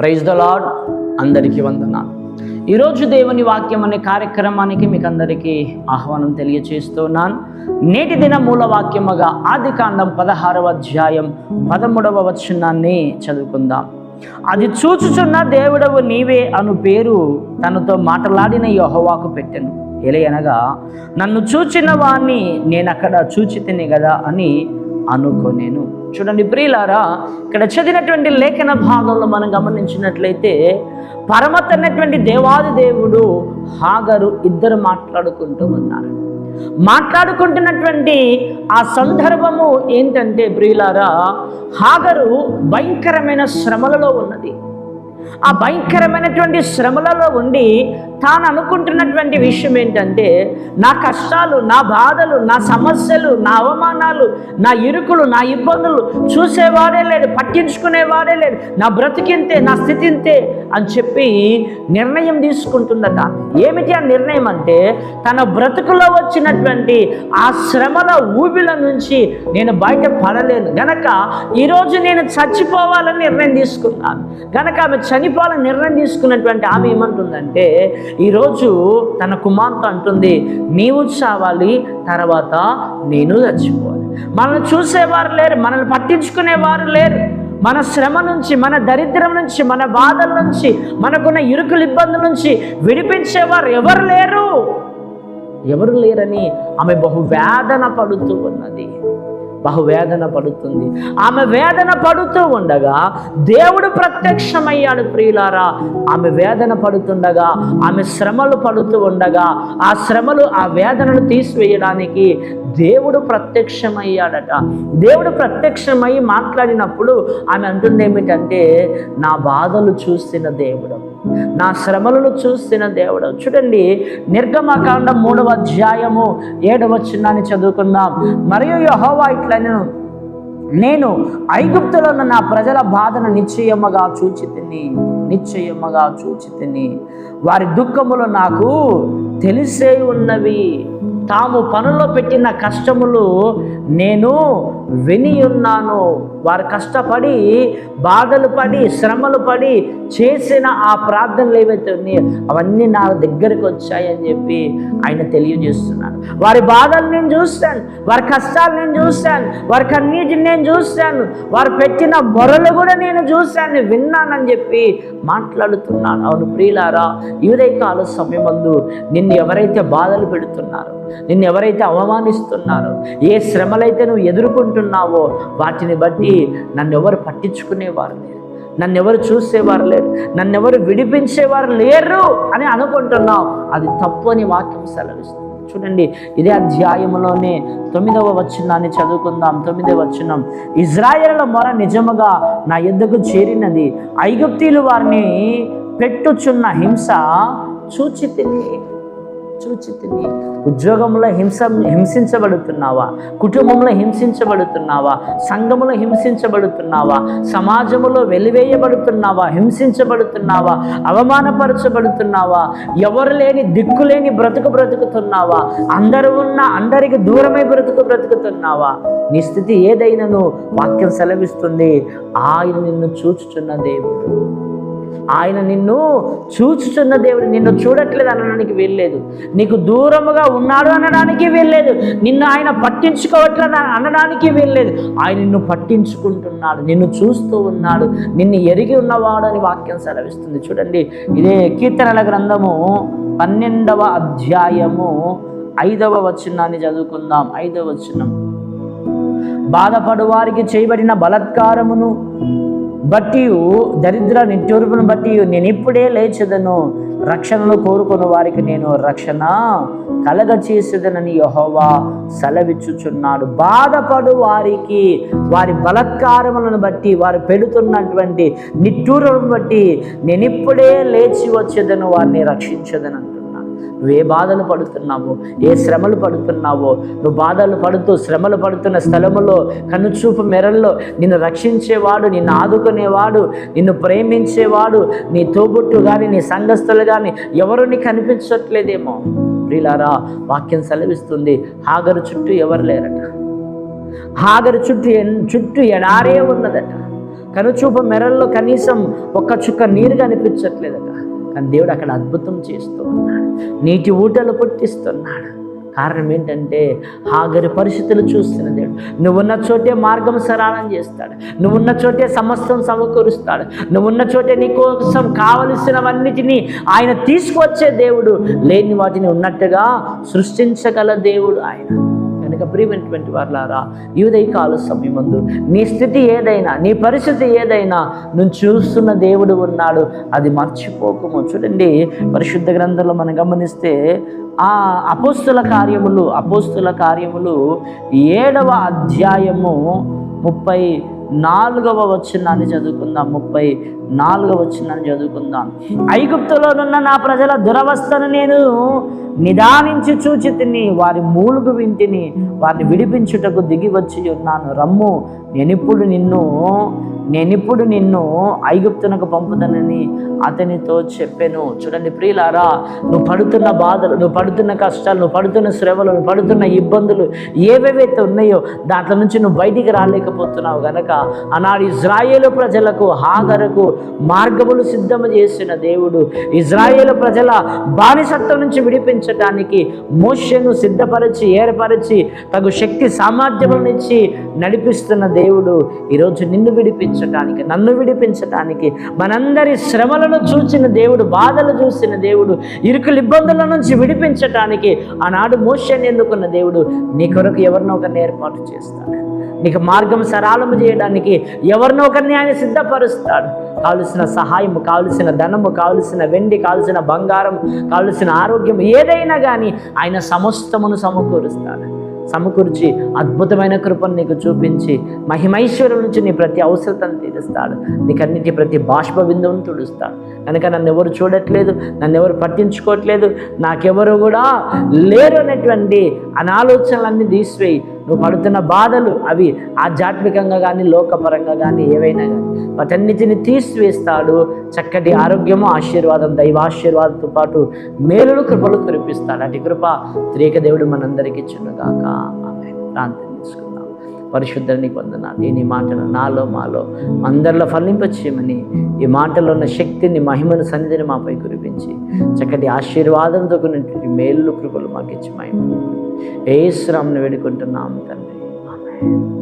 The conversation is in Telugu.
ప్రైజ్ ద లాడ్ అందరికీ వందనాలు. ఈరోజు దేవుని వాక్యం అనే కార్యక్రమానికి మీకు అందరికీ ఆహ్వానం తెలియచేస్తున్నాను నేటి దిన మూల వాక్యముగా ఆది కాండం పదహారవ అధ్యాయం పదమూడవ వచనాన్ని చదువుకుందాం. అది చూచుచున్న దేవుడవు నీవే అను పేరు తనతో మాట్లాడిన యెహోవాకు పెట్టాను. ఎలయనగా నన్ను చూచిన వాణ్ణి నేను అక్కడ చూచి తిని కదా అని అనుకోనేను. చూడండి ప్రియులారా ఇక్కడ చదివినటువంటి లేఖన భాగంలో మనం గమనించినట్లయితే పరమతన్నటువంటి దేవాది దేవుడు హాగరు ఇద్దరు మాట్లాడుకుంటూ ఉన్నారు. మాట్లాడుకుంటున్నటువంటి ఆ సందర్భము ఏంటంటే ప్రియులారా హాగరు భయంకరమైన శ్రమలలో ఉన్నది. ఆ భయంకరమైనటువంటి శ్రమలలో ఉండి తాను అనుకుంటున్నటువంటి విషయం ఏంటంటే నా కష్టాలు నా బాధలు నా సమస్యలు నా అవమానాలు నా ఇరుకులు నా ఇబ్బందులు చూసేవాడే లేడు పట్టించుకునేవాడే లేడు. నా బ్రతికింతే నా స్థితి ఇంతే అని చెప్పి నిర్ణయం తీసుకుంటుందట ఏమిటి ఆ నిర్ణయం అంటే తన బ్రతుకులో వచ్చినటువంటి ఆ శ్రమల ఊబిల నుంచి నేను బయట పడలేను గనక ఈరోజు నేను చచ్చిపోవాలని నిర్ణయం తీసుకున్నాను. గనక ఆమె చనిపోవాలని నిర్ణయం తీసుకున్నటువంటి ఆమె ఏమంటుందంటే ఈరోజు తన కుమార్తె అంటుంది నీవు చావాలి తర్వాత నేను చచ్చిపోవాలి. మనల్ని చూసేవారు లేరు మనల్ని పట్టించుకునేవారు లేరు. మన శ్రమ నుంచి మన దరిద్రం నుంచి మన బాధల నుంచి మనకున్న ఇరుకుల ఇబ్బందుల నుంచి విడిపించేవారు ఎవరు లేరు? ఎవరు లేరని ఆమె బహు వేదన పడుతూ ఉన్నది. బహు వేదన పడుతుంది. ఆమె వేదన పడుతూ ఉండగా దేవుడు ప్రత్యక్షమయ్యాడు ప్రియులారా. ఆమె వేదన పడుతుండగా ఆమె శ్రమలు పడుతూ ఉండగా ఆ శ్రమలు ఆ వేదనను తీసివేయడానికి దేవుడు ప్రత్యక్షమయ్యాడట. దేవుడు ప్రత్యక్షమై మాట్లాడినప్పుడు ఆమె అంటుంది ఏమిటంటే నా బాధలు చూసిన దేవుడు నా శ్రమలను చూసిన దేవుడు. చూడండి నిర్గమకాండం మూడవ అధ్యాయము ఏడవ చిన్నాన్ని చదువుకుందాం. మరియు యహోవా ఇట్లా నేను నేను ఐగుప్తులో ఉన్న నా ప్రజల బాధను నిశ్చయముగా చూచి తిని నిశ్చయముగా చూచి తిని వారి దుఃఖములు నాకు తెలిసే ఉన్నవి. తాము పనుల్లో పెట్టిన కష్టములు నేను విని ఉన్నాను. వారు కష్టపడి బాధలు పడి శ్రమలు పడి చేసిన ఆ ప్రార్థనలు ఏవైతే ఉన్నాయో అవన్నీ నా దగ్గరికి వచ్చాయని చెప్పి ఆయన తెలియజేస్తున్నాను వారి బాధలు నేను చూస్తాను వారి కష్టాలు నేను చూస్తాను వారి కన్నీటిని నేను చూస్తాను వారు పెట్టిన మొరలు కూడా నేను చూశాను విన్నానని చెప్పి మాట్లాడుతున్నాను అవును ప్రియులారా ఇవదే కాల సమయమందు నిన్ను ఎవరైతే బాధలు పెడుతున్నారో నిన్ను ఎవరైతే అవమానిస్తున్నారో ఏ శ్రమలైతే నువ్వు ఎదుర్కొంటున్నావో వాటిని బట్టి నన్ను ఎవరు పట్టించుకునేవారు లేరు. నన్ను ఎవరు చూసేవారు లేరు. నన్ను ఎవరు విడిపించేవారు లేరు అని అనుకుంటున్నావు అది తప్పు అని వాక్యం సెలవిస్తుంది. చూడండి ఇదే అధ్యాయంలోనే తొమ్మిదవ వచనాన్ని చదువుకుందాం. తొమ్మిదవ వచనం. ఇజ్రాయేళ్ళ మొర నిజముగా నా ఎద్దకు చేరినది. ఐగుప్తీలు వారిని పెట్టుచున్న హింస చూచి తిని ఉద్యోగంలో హింస హింసించబడుతున్నావా? కుటుంబంలో హింసించబడుతున్నావా? సంఘములో హింసించబడుతున్నావా? సమాజంలో వెలివేయబడుతున్నావా? హింసించబడుతున్నావా? అవమానపరచబడుతున్నావా? ఎవరు లేని దిక్కు లేని బ్రతుకు బ్రతుకుతున్నావా? అందరూ ఉన్న అందరికి దూరమై బ్రతుకు బ్రతుకుతున్నావా? నీ స్థితి ఏదైనాను వాక్యం సెలవిస్తుంది. ఆయన నిన్ను చూచుచున్న దేవుడు. ఆయన నిన్ను చూచుచున్న దేవుడు నిన్ను చూడట్లేదు అనడానికి వెళ్ళలేదు నీకు దూరముగా ఉన్నాడు అనడానికి వెళ్ళలేదు నిన్ను ఆయన పట్టించుకోవట్లేదు అనడానికి వెళ్ళలేదు ఆయన నిన్ను పట్టించుకుంటున్నాడు నిన్ను చూస్తూ ఉన్నాడు నిన్ను ఎరిగి ఉన్నవాడు అని వాక్యం సెలవిస్తుంది. చూడండి ఇదే కీర్తనల గ్రంథము పన్నెండవ అధ్యాయము ఐదవ వచనాన్ని చదువుకుందాం. ఐదవ వచనం. బాధపడు వారికి చేయబడిన బలత్కారమును బట్టి దరిద్ర నిత్యూర్పును బట్టి నేను ఇప్పుడే లేచదను. రక్షణను కోరుకున్న వారికి నేను రక్షణ కలగ చేసేదనని యహోవా సెలవిచ్చుచున్నాడు. బాధపడు వారికి వారి బలత్కారములను బట్టి వారు పెడుతున్నటువంటి నిట్టూరులను బట్టి నేను ఇప్పుడే లేచి వచ్చేదను వారిని రక్షించదనని నువ్వు ఏ బాధలు పడుతున్నావో? ఏ శ్రమలు పడుతున్నావో? నువ్వు బాధలు పడుతూ శ్రమలు పడుతున్న స్థలములో కనుచూపు మెరల్లో నిన్ను రక్షించేవాడు నిన్ను ఆదుకునేవాడు నిన్ను ప్రేమించేవాడు నీ తోబుట్టు కానీ నీ సంఘస్థులు కానీ ఎవరు నీకు కనిపించట్లేదేమో ప్రియులారా వాక్యం సెలవిస్తుంది హాగరు చుట్టూ ఎవరు లేరట? హాగరు చుట్టూ ఎన్- చుట్టూ ఎడారే ఉన్నదట. కనుచూపు మెరల్లో కనీసం ఒక్క చుక్క నీరు కనిపించట్లేదట. కానీ దేవుడు అక్కడ అద్భుతం చేస్తూ ఉన్నాడు. నీటి ఊటలు పుట్టిస్తున్నాడు. కారణం ఏంటంటే హాగరి పరిస్థితులు చూస్తున్న దేవుడు. నువ్వున్న చోటే మార్గం సరాలం చేస్తాడు. నువ్వున్న చోటే సమస్తం సమకూరుస్తాడు. నువ్వున్న చోటే నీ కోసం కావలసినవన్నిటినీ ఆయన తీసుకువచ్చే దేవుడు. లేని వాటిని ఉన్నట్టుగా సృష్టించగల దేవుడు ఆయన. కనుక ప్రియమైనటువంటి వారులారా ఈ ఉదయకాల సమయమందు నీ స్థితి ఏదైనా నీ పరిస్థితి ఏదైనా నువ్వు చూస్తున్న దేవుడు ఉన్నాడు అది మర్చిపోకము. చూడండి పరిశుద్ధ గ్రంథంలో మనం గమనిస్తే ఆ అపోస్తుల కార్యములు అపోస్తుల కార్యములు ఏడవ అధ్యాయము ముప్పై నాలుగవ వచనాన్ని చదువుకుందాం. ముప్పై నాలుగవ వచ్చిందని చదువుకుందాం. ఐగుప్తులోనున్న నా ప్రజల దురవస్థను నేను నిదానించి చూచి తిని వారి మూలుగు వింటిని వారిని విడిపించుటకు దిగి వచ్చి ఉన్నాను. రమ్ము నేనిప్పుడు నిన్ను నేనిప్పుడు నిన్ను ఐగుప్తునకు పంపుదనని అతనితో చెప్పాను. చూడండి ప్రియులారా నువ్వు పడుతున్న బాధలు నువ్వు పడుతున్న కష్టాలు నువ్వు పడుతున్న శ్రమలు నువ్వు పడుతున్న ఇబ్బందులు ఏవేవైతే ఉన్నాయో దాంట్లో నుంచి నువ్వు బయటికి రాలేకపోతున్నావు గనక ఆనాడు ఇజ్రాయేలు ప్రజలకు హాగరకు మార్గములు సిద్ధము చేసిన దేవుడు. ఇజ్రాయేల్ ప్రజల బానిసత్వం నుంచి విడిపించటానికి మోషను సిద్ధపరిచి ఏర్పరిచి తగు శక్తి సామర్థ్యములనిచ్చి నడిపిస్తున్న దేవుడు ఈరోజు నిన్ను విడిపించటానికి నన్ను విడిపించటానికి మనందరి శ్రమలను చూసిన దేవుడు బాధలు చూసిన దేవుడు ఇరుకులు ఇబ్బందుల నుంచి విడిపించటానికి ఆనాడు మోషన్ ఎన్నుకున్న దేవుడు నీ కొరకు ఎవరినో ఒకరిని ఏర్పాటు చేస్తాడు. నీకు మార్గం సరళము చేయడానికి ఎవరినో ఒకరిని ఆయన సిద్ధపరుస్తాడు. కావలసిన సహాయం కావలసిన ధనము కావలసిన వెండి కావలసిన బంగారం కావలసిన ఆరోగ్యం ఏదైనా కానీ ఆయన సమస్తమును సమకూరుస్తాడు. సమకూర్చి అద్భుతమైన కృపను నీకు చూపించి మహిమైశ్వరం నుంచి నీ ప్రతి అవసరతను తీరుస్తాడు. నీకన్నిటి ప్రతి బాష్ప బిందువును తుడుస్తాడు. కనుక నన్ను ఎవరు చూడట్లేదు నన్ను ఎవరు పట్టించుకోవట్లేదు నాకెవరు కూడా లేరు అనేటువంటి అనాలోచనలన్నీ తీసివేయి. నువ్వు పడుతున్న బాధలు అవి ఆధ్యాత్మికంగా కానీ లోకపరంగా కానీ ఏవైనా కానీ వాటన్నిటిని తీసివేస్తాడు. చక్కటి ఆరోగ్యము ఆశీర్వాదం దైవాశీర్వాదంతో పాటు మేలులు కృపలు కురిపిస్తాడు. అటు కృప త్రేక దేవుడు మనందరికీ ఇచ్చునుగాక. ఆమె ప్రాంతం తీసుకుందాం పరిశుద్ధుని పొందనాలు నేను ఈ మాటను నాలో మాలో అందరిలో ఫలింపచేయమని ఈ మాటలో ఉన్న శక్తిని మహిమను సన్నిధిని మాపై కురిపించి చక్కటి ఆశీర్వాదంతో కూడినటువంటి మేలు కృపలు మాకు ఇచ్చి మహిమ. ఏ శ్రామను వేడుకుంటున్నాం తండ్రి. ఆమె